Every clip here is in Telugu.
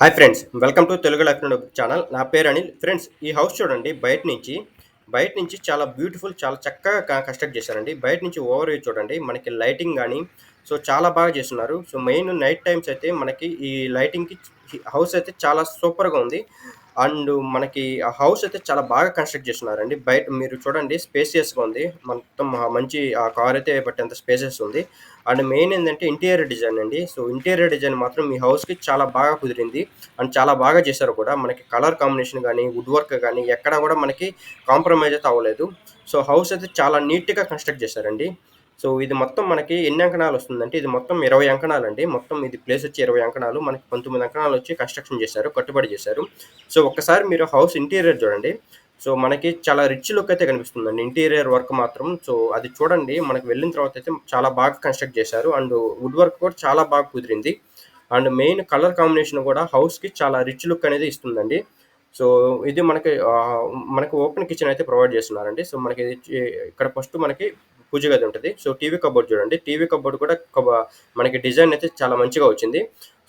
Hi friends welcome to Telugu life నుండి ఛానల్. నా పేరు అనిల్. ఫ్రెండ్స్ ఈ హౌస్ చూడండి బయట నుంచి బయట నుంచి చాలా బ్యూటిఫుల్ చాలా చక్కగా కన్స్ట్రక్ట్ చేశారండి. బయట నుంచి ఓవర్ వ్యూ చూడండి మనకి లైటింగ్ కానీ సో చాలా బాగా చేస్తున్నారు. సో మెయిన్ నైట్ టైమ్స్ అయితే మనకి ఈ లైటింగ్కి హౌస్ అయితే చాలా సూపర్గా ఉంది. అండ్ మనకి ఆ హౌస్ అయితే చాలా బాగా కన్స్ట్రక్ట్ చేస్తున్నారండి. బయట మీరు చూడండి స్పేసియస్గా ఉంది. మొత్తం మంచి ఆ కార్ అయితే బట్టంత స్పేసెస్ ఉంది. అండ్ మెయిన్ ఏంటంటే ఇంటీరియర్ డిజైన్ అండి. సో ఇంటీరియర్ డిజైన్ మాత్రం మీ హౌస్కి చాలా బాగా కుదిరింది. అండ్ చాలా బాగా చేశారు కూడా. మనకి కలర్ కాంబినేషన్ కానీ వుడ్ వర్క్ కానీ ఎక్కడ కూడా మనకి కాంప్రమైజ్ అయితే అవ్వలేదు. సో హౌస్ అయితే చాలా నీట్గా కన్స్ట్రక్ట్ చేశారండి. సో ఇది మొత్తం మనకి ఎన్ని అంకణాలు వస్తుందంటే ఇది మొత్తం ఇరవై అంకణాలు అండి మొత్తం ఇది ప్లేస్ వచ్చి ఇరవై అంకణాలు. మనకి పంతొమ్మిది అంకణాలు వచ్చి కన్స్ట్రక్షన్ చేశారు కట్టుబడి చేశారు. సో ఒక్కసారి మీరు హౌస్ ఇంటీరియర్ చూడండి. సో మనకి చాలా రిచ్ లుక్ అయితే కనిపిస్తుందండి. ఇంటీరియర్ వర్క్ మాత్రం. సో అది చూడండి. మనకి వెళ్ళిన తర్వాత అయితే చాలా బాగా కన్స్ట్రక్ట్ చేశారు. అండ్ వుడ్ వర్క్ కూడా చాలా బాగా కుదిరింది. అండ్ మెయిన్ కలర్ కాంబినేషన్ కూడా హౌస్కి చాలా రిచ్ లుక్ అనేది ఇస్తుందండి. సో ఇది మనకి మనకి ఓపెన్ కిచెన్ అయితే ప్రొవైడ్ చేస్తున్నారండి. సో మనకి ఇది ఇక్కడ ఫస్ట్ మనకి పూజ గది ఉంటుంది. సో టీవీ కబోర్డ్ చూడండి. టీవీ కబోర్డ్ కూడా మనకి డిజైన్ అయితే చాలా మంచిగా వచ్చింది.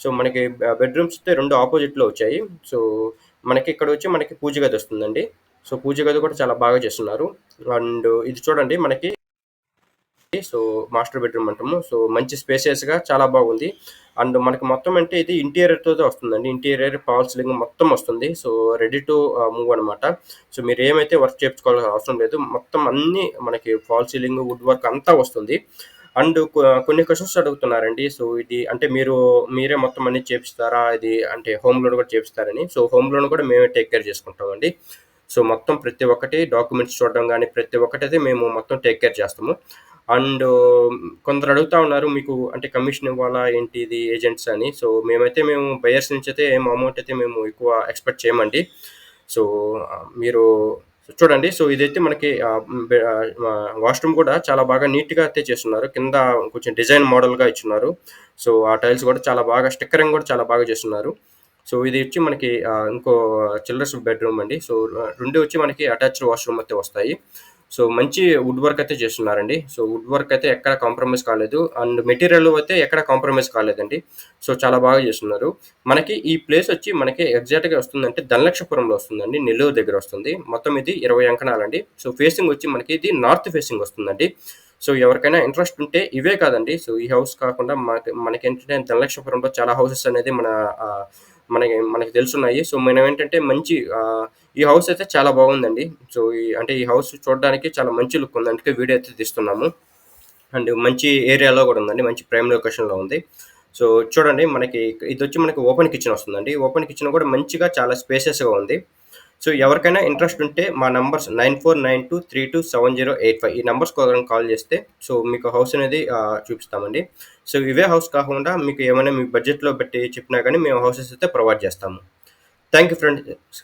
సో మనకి బెడ్రూమ్స్ అయితే రెండు ఆపోజిట్లో వచ్చాయి. సో మనకి ఇక్కడ వచ్చి మనకి పూజ గది వస్తుందండి. సో పూజ గది కూడా చాలా బాగా చేస్తున్నారు. అండ్ ఇది చూడండి మనకి. సో మాస్టర్ బెడ్రూమ్ అంటాము. సో మంచి స్పేసియస్గా చాలా బాగుంది. అండ్ మనకి మొత్తం అంటే ఇది ఇంటీరియర్తో వస్తుందండి. ఇంటీరియర్ పవర్ సీలింగ్ మొత్తం వస్తుంది. సో రెడీ టు మూవ్ అనమాట సో మీరు ఏమైతే వర్క్ చేయించుకోవాల్సిన అవసరం లేదు. మొత్తం అన్ని మనకి ఫాల్ సీలింగ్ వుడ్ వర్క్ అంతా వస్తుంది. అండ్ కొన్ని క్వశ్చన్స్ అడుగుతున్నారండి. సో ఇది అంటే మీరు మీరే మొత్తం అన్ని చేపిస్తారా? ఇది అంటే హోమ్ లోన్ కూడా చేపిస్తారని. సో హోమ్ లోన్ కూడా మేమే టేక్ కేర్ చేసుకుంటామండి. సో మొత్తం ప్రతి ఒక్కటి డాక్యుమెంట్స్ చూడడం కానీ ప్రతి ఒక్కటి అయితే మేము మొత్తం టేక్ కేర్ చేస్తాము. అండ్ కొందరు అడుగుతా ఉన్నారు మీకు అంటే కమిషన్ ఇవ్వాలా? ఏంటి ఇది ఏజెంట్స్ అని? సో మేమైతే మేము బయర్స్ నుంచి అయితే ఏం అమౌంట్ అయితే మేము ఎక్కువ ఎక్స్పెక్ట్ చేయమండి. సో మీరు చూడండి. సో ఇదైతే మనకి వాష్రూమ్ కూడా చాలా బాగా నీట్గా అయితే చేస్తున్నారు. కింద కొంచెం డిజైన్ మోడల్గా ఇచ్చున్నారు. సో ఆ టైల్స్ కూడా చాలా బాగా స్టిక్కరింగ్ కూడా చాలా బాగా చేస్తున్నారు. సో ఇది వచ్చి మనకి ఇంకో చిల్డ్రన్స్ బెడ్రూమ్ అండి. సో రెండు వచ్చి మనకి అటాచ్డ్ వాష్రూమ్ అయితే వస్తాయి. సో మంచి వుడ్ వర్క్ అయితే చేస్తున్నారండి. సో వుడ్ వర్క్ అయితే ఎక్కడ కాంప్రమైజ్ కాలేదు. అండ్ మెటీరియల్ అయితే ఎక్కడ కాంప్రమైజ్ కాలేదండి. సో చాలా బాగా చేస్తున్నారు. మనకి ఈ ప్లేస్ వచ్చి మనకి ఎగ్జాక్ట్గా వస్తుందంటే ధనలక్షపురంలో వస్తుందండి. నెల్లూరు దగ్గర వస్తుంది. మొత్తం ఇది ఇరవై అంకణాలండి. సో ఫేసింగ్ వచ్చి మనకి ఇది నార్త్ ఫేసింగ్ వస్తుందండి. సో ఎవరికైనా ఇంట్రెస్ట్ ఉంటే ఇవే కాదండి. సో ఈ హౌస్ కాకుండా మనకి మనకి ఏంటంటే ధనలక్షపురంలో చాలా హౌసెస్ అనేది మన మనకి మనకి తెలుసున్నాయి. సో మనం ఏంటంటే మంచి ఈ హౌస్ అయితే చాలా బాగుందండి. సో ఈ అంటే ఈ హౌస్ చూడడానికి చాలా మంచి లుక్ ఉంది. అందుకే వీడియో అయితే తీస్తున్నాము. అండ్ మంచి ఏరియాలో కూడా ఉందండి. మంచి ప్రైమ్ లొకేషన్లో ఉంది. సో చూడండి మనకి ఇది వచ్చి మనకి ఓపెన్ కిచెన్ వస్తుందండి. ఓపెన్ కిచెన్ కూడా మంచిగా చాలా స్పేసెస్గా ఉంది. సో ఎవరికైనా ఇంట్రెస్ట్ ఉంటే మా numbers nine four nine two three two seven zero eight five ఈ నెంబర్స్ కాల్ చేస్తే సో మీకు హౌస్ అనేది చూపిస్తామండి. సో ఇవే హౌస్ కాకుండా మీకు ఏమైనా మీ బడ్జెట్లో పెట్టి చెప్పినా కానీ మేము హౌసెస్ అయితే ప్రొవైడ్ చేస్తాము. Thank you friends.